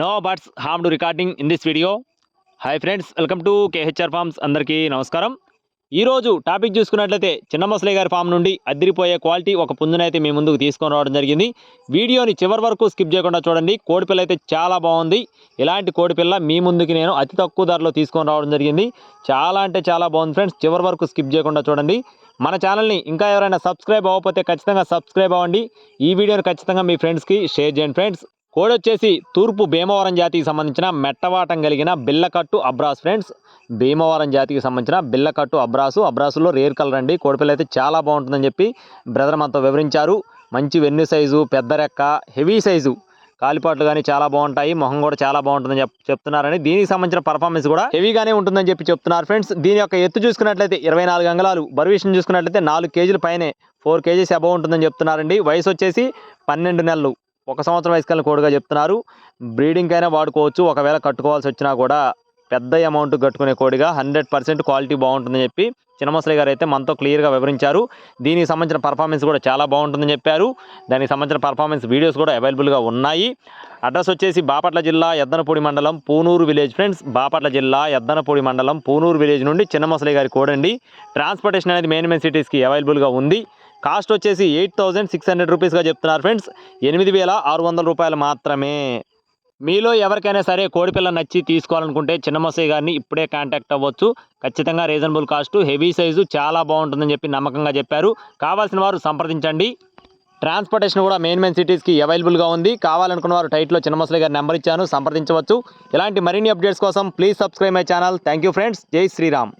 No buts ham to recording in this video hi friends welcome to KHR farms అందరికీ నమస్కారం ఈరోజు topic చూసుకున్నట్లయితే చిన్న ముసలి గారి ఫామ్ నుండి అదిరిపోయే క్వాలిటీ ఒక పుంజునైతే మీ ముందుకు తీసుకొని రావడం జరిగింది. వీడియోని చివరి వరకు స్కిప్ చేయకుండా చూడండి. కోడిపిల్ల అయితే చాలా బాగుంది. ఇలాంటి కోడిపిల్ల మీ ముందుకి నేను అతి తక్కువ ధరలో తీసుకొని రావడం జరిగింది. చాలా అంటే చాలా బాగుంది ఫ్రెండ్స్ చివరి వరకు స్కిప్ చేయకుండా చూడండి. మన ఛానల్ని ఇంకా ఎవరైనా సబ్స్క్రైబ్ అవ్వకపోతే ఖచ్చితంగా సబ్స్క్రైబ్ అవ్వండి. ఈ వీడియోని ఖచ్చితంగా మీ ఫ్రెండ్స్కి షేర్ చేయండి ఫ్రెండ్స్ కోడి వచ్చేసి తూర్పు భీమవరం జాతికి సంబంధించిన మెట్టవాటం కలిగిన బిల్లకట్టు అబ్రాస్ ఫ్రెండ్స్. భీమవరం జాతికి సంబంధించిన బిల్లకట్టు అబ్రాసు. అబ్రాసులో రేర్ కలర్ అండి. కోడిపిల్ల అయితే చాలా బాగుంటుందని చెప్పి బ్రదర్ మనతో వివరించారు. మంచి వెన్ను సైజు పెద్ద రెక్క హెవీ సైజు. కాలిపాట్లు కానీ చాలా బాగుంటాయి. మొహం కూడా చాలా బాగుంటుందని చెప్ చెప్తున్నారని. దీనికి సంబంధించిన పర్ఫార్మెన్స్ కూడా హెవీగానే ఉంటుందని చెప్పి చెప్తున్నారు ఫ్రెండ్స్. దీని యొక్క ఎత్తు చూసుకున్నట్లయితే ఇరవై నాలుగు అంగళాలు బరువు చూసుకున్నట్లయితే నాలుగు కేజీల పైనే ఫోర్ కేజీస్ అబౌవ్ ఉంటుందని చెప్తున్నారండి. వయసు వచ్చేసి పన్నెండు నెలలు. ఒక సంవత్సరం వయసు కోడుగా కోడిగా చెప్తున్నారు. బ్రీడింగ్కైనా అయినా వాడుకోవచ్చు. ఒకవేళ కట్టుకోవాల్సి వచ్చినా కూడా పెద్ద అమౌంట్ కట్టుకునే కోడిగా హండ్రెడ్ పర్సెంట్ క్వాలిటీ బాగుంటుందని చెప్పి చిన్నమసలి గారు అయితే మనతో క్లియర్గా వివరించారు. దీనికి సంబంధించిన పర్ఫార్మెన్స్ కూడా చాలా బాగుంటుందని చెప్పారు. దానికి సంబంధించిన పర్ఫార్మెన్స్ వీడియోస్ కూడా అవైలబుల్గా ఉన్నాయి. అడ్రస్ వచ్చేసి బాపట్ల జిల్లా ఎద్దనపూడి మండలం పూనూరు విలేజ్ ఫ్రెండ్స్ బాపట్ల జిల్లా ఎద్దనపూడి మండలం పూనూరు విలేజ్ నుండి చిన్నమసలి గారి కోడండి. ట్రాన్స్పోర్టేషన్ అనేది మెయిన్ మెయిన్ సిటీస్కి అవైలబుల్గా ఉంది. కాస్ట్ వచ్చేసి ఎయిట్ థౌజండ్ సిక్స్ హండ్రెడ్ రూపీస్గా చెప్తున్నారు ఫ్రెండ్స్. ఎనిమిది వేల ఆరు వందల రూపాయలు మాత్రమే. మీలో ఎవరికైనా సరే కోడిపిల్ల నచ్చి తీసుకోవాలనుకుంటే చిన్నమసయ్య గారిని ఇప్పుడే కాంటాక్ట్ అవ్వచ్చు. ఖచ్చితంగా రీజనబుల్ కాస్ట్ హెవీ సైజు చాలా బాగుంటుందని చెప్పి నమ్మకంగా చెప్పారు. కావాల్సిన వారు సంప్రదించండి. ట్రాన్స్పోర్టేషన్ కూడా మెయిన్ మెయిన్ సిటీస్కి అవైలబుల్గా ఉంది. కావాలనుకున్న వారు టైట్లో చిన్నమసలి గారి నెంబర్ ఇచ్చాను సంప్రదించవచ్చు. ఇలాంటి మరిన్ని అప్డేట్స్ కోసం please subscribe my channel. Thank you friends. జై శ్రీరామ్.